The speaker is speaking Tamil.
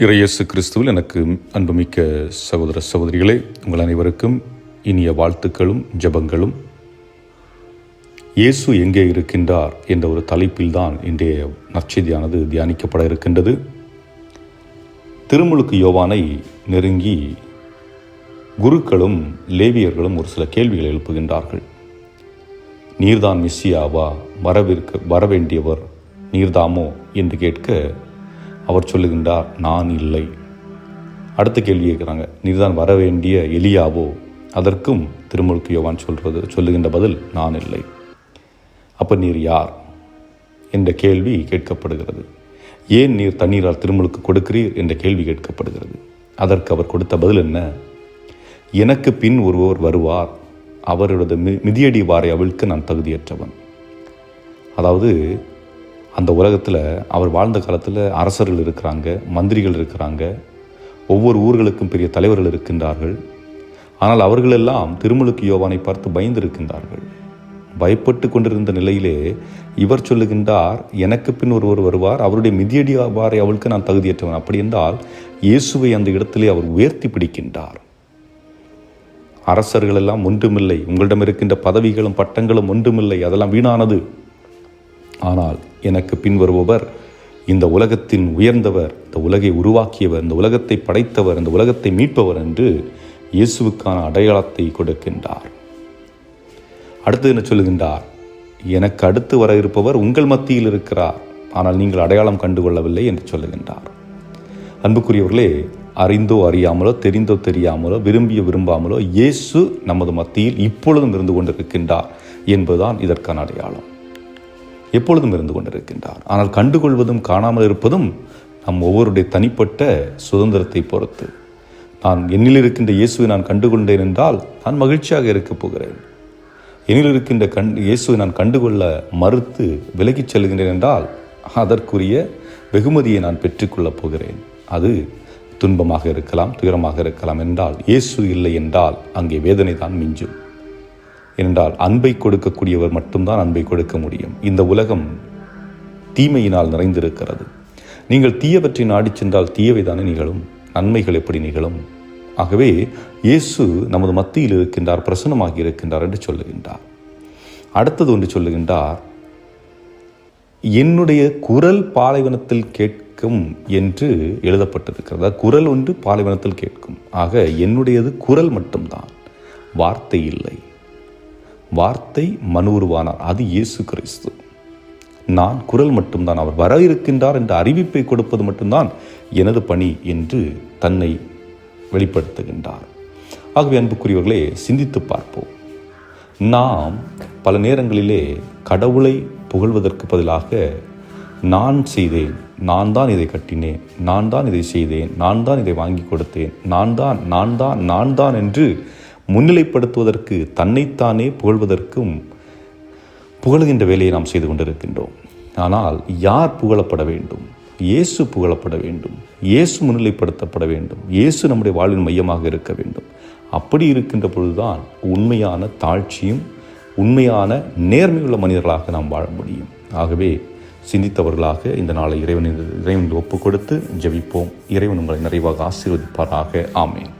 இறையேசு கிறிஸ்துவில் எனக்கு அன்புமிக்க சகோதர சகோதரிகளே உங்கள் அனைவருக்கும் இனிய வாழ்த்துக்களும் ஜெபங்களும். இயேசு எங்கே இருக்கின்றார் என்ற ஒரு தலைப்பில்தான் இன்றைய நற்செய்தியானது தியானிக்கப்பட இருக்கின்றது. திருமுழுக்கு யோவானை நெருங்கி குருக்களும் லேவியர்களும் ஒரு சில கேள்விகளை எழுப்புகின்றார்கள். நீர்தான் மிஸ்ஸியாவா? வரவிருக்க வரவேண்டியவர் நீர்தாமோ? என்று கேட்க அவர் சொல்லுகின்றார் நான் இல்லை. அடுத்த கேள்வி கேட்குறாங்க நீதான் வர வேண்டிய எலியாவோ? அதற்கும் திருமுழுக்கு யோவான் சொல்றது சொல்லுகின்ற பதில் நான் இல்லை. அப்போ நீர் யார்? என்ற கேள்வி கேட்கப்படுகிறது. ஏன் நீர் தண்ணீரால் திருமுழுக்கு கொடுக்கிறீர்? என்ற கேள்வி கேட்கப்படுகிறது. அதற்கு அவர் கொடுத்த பதில் என்ன? எனக்கு பின் ஒருவர் வருவார். அவரது மி மிதியடி வாரை அவிழ்க்க நான் தகுதியற்றவன். அதாவது அந்த உலகத்தில் அவர் வாழ்ந்த காலத்தில் அரசர்கள் இருக்கிறாங்க மந்திரிகள் இருக்கிறாங்க ஒவ்வொரு ஊர்களுக்கும் பெரிய தலைவர்கள் இருக்கின்றார்கள். ஆனால் அவர்களெல்லாம் திருமுழுக்கு யோவானை பார்த்து பயந்திருக்கின்றார்கள். பயப்பட்டு கொண்டிருந்த நிலையிலே இவர் சொல்லுகின்றார் எனக்கு பின் ஒருவர் வருவார் அவருடைய மிதியடி வாரை அவளுக்கு நான் தகுதியற்றவன். அப்படி என்றால் இயேசுவை அந்த இடத்திலே அவர் உயர்த்தி பிடிக்கின்றார். அரசர்களெல்லாம் ஒன்றுமில்லை உங்களிடம் இருக்கின்ற பதவிகளும் பட்டங்களும் ஒன்றுமில்லை அதெல்லாம் வீணானது. ஆனால் எனக்கு பின்வருபவர் இந்த உலகத்தின் உயர்ந்தவர் இந்த உலகை உருவாக்கியவர் இந்த உலகத்தை படைத்தவர் இந்த உலகத்தை மீட்பவர் என்று இயேசுவுக்கான அடையாளத்தை கொடுக்கின்றார். அடுத்து என்ன சொல்லுகின்றார்? எனக்கு அடுத்து வர இருப்பவர் உங்கள் மத்தியில் இருக்கிறார் ஆனால் நீங்கள் அடையாளம் கண்டுகொள்ளவில்லை என்று சொல்லுகின்றார். அன்புக்குரியவர்களே அறிந்தோ அறியாமலோ தெரிந்தோ தெரியாமலோ விரும்பியோ விரும்பாமலோ இயேசு நமது மத்தியில் இப்பொழுதும் இருந்து கொண்டிருக்கின்றார் என்பதுதான் இதற்கான அடையாளம். எப்பொழுதும் இருந்து கொண்டிருக்கின்றார் ஆனால் கண்டுகொள்வதும் காணாமல் இருப்பதும் நம் ஒவ்வொருடைய தனிப்பட்ட சுதந்திரத்தை பொறுத்து. நான் என்னில் இருக்கின்ற இயேசுவை நான் கண்டுகொண்டேன் என்றால் நான் மகிழ்ச்சியாக இருக்கப் போகிறேன். என்னில் இருக்கின்ற கண் இயேசுவை நான் கண்டுகொள்ள மறுத்து விலகிச் செல்கின்றேன் என்றால் அதற்குரிய வெகுமதியை நான் பெற்றுக்கொள்ளப் போகிறேன். அது துன்பமாக இருக்கலாம் துயரமாக இருக்கலாம் என்றால் இயேசு இல்லை என்றால் அங்கே வேதனை தான் மிஞ்சும். என்றால் அன்பை கொடுக்கக்கூடியவர் மட்டும்தான் அன்பை கொடுக்க முடியும். இந்த உலகம் தீமையினால் நிறைந்திருக்கிறது. நீங்கள் தீயவற்றை நாடி சென்றால் தீயவை தானே நிகழும்? நன்மைகள் எப்படி நிகழும்? ஆகவே இயேசு நமது மத்தியில் இருக்கின்றார் பிரசனமாகி இருக்கின்றார் என்று சொல்லுகின்றார். அடுத்தது ஒன்று சொல்லுகின்றார் என்னுடைய குரல் பாலைவனத்தில் கேட்கும் என்று எழுதப்பட்டிருக்கிறது. குரல் ஒன்று பாலைவனத்தில் கேட்கும். ஆக என்னுடையது குரல் மட்டும்தான். வார்த்தை இல்லை. வார்த்தை மனு உருவானார் அது இயேசு கிறிஸ்து. நான் குரல் மட்டும்தான் அவர் வர இருக்கின்றார் என்ற அறிவிப்பை கொடுப்பது மட்டும்தான் எனது பணி என்று தன்னை வெளிப்படுத்துகின்றார். ஆகவே அன்புக்குரியவர்களே சிந்தித்து பார்ப்போம். நாம் பல நேரங்களிலே கடவுளை புகழ்வதற்கு பதிலாக நான் செய்தேன் நான் தான் இதை கட்டினேன் நான் தான் இதை செய்தேன் நான் தான் இதை வாங்கி கொடுத்தேன் நான் தான் நான் தான் நான் தான் என்று முன்னிலைப்படுத்துவதற்கு தன்னைத்தானே புகழ்வதற்கும் புகழுகின்ற வேலையை நாம் செய்து கொண்டிருக்கின்றோம். ஆனால் யார் புகழப்பட வேண்டும்? இயேசு புகழப்பட வேண்டும். இயேசு முன்னிலைப்படுத்தப்பட வேண்டும். இயேசு நம்முடைய வாழ்வின் மையமாக இருக்க வேண்டும். அப்படி இருக்கின்ற பொழுதுதான் உண்மையான தாழ்ச்சியும் உண்மையான நேர்மையுள்ள மனிதர்களாக நாம் வாழ முடியும். ஆகவே சிந்தித்தவர்களாக இந்த நாளை இறைவனின் இறைவன் ஒப்பு கொடுத்து ஜெபிப்போம். இறைவன் உங்களை நிறைவாக ஆசீர்வதிப்பாராக. ஆமேன்.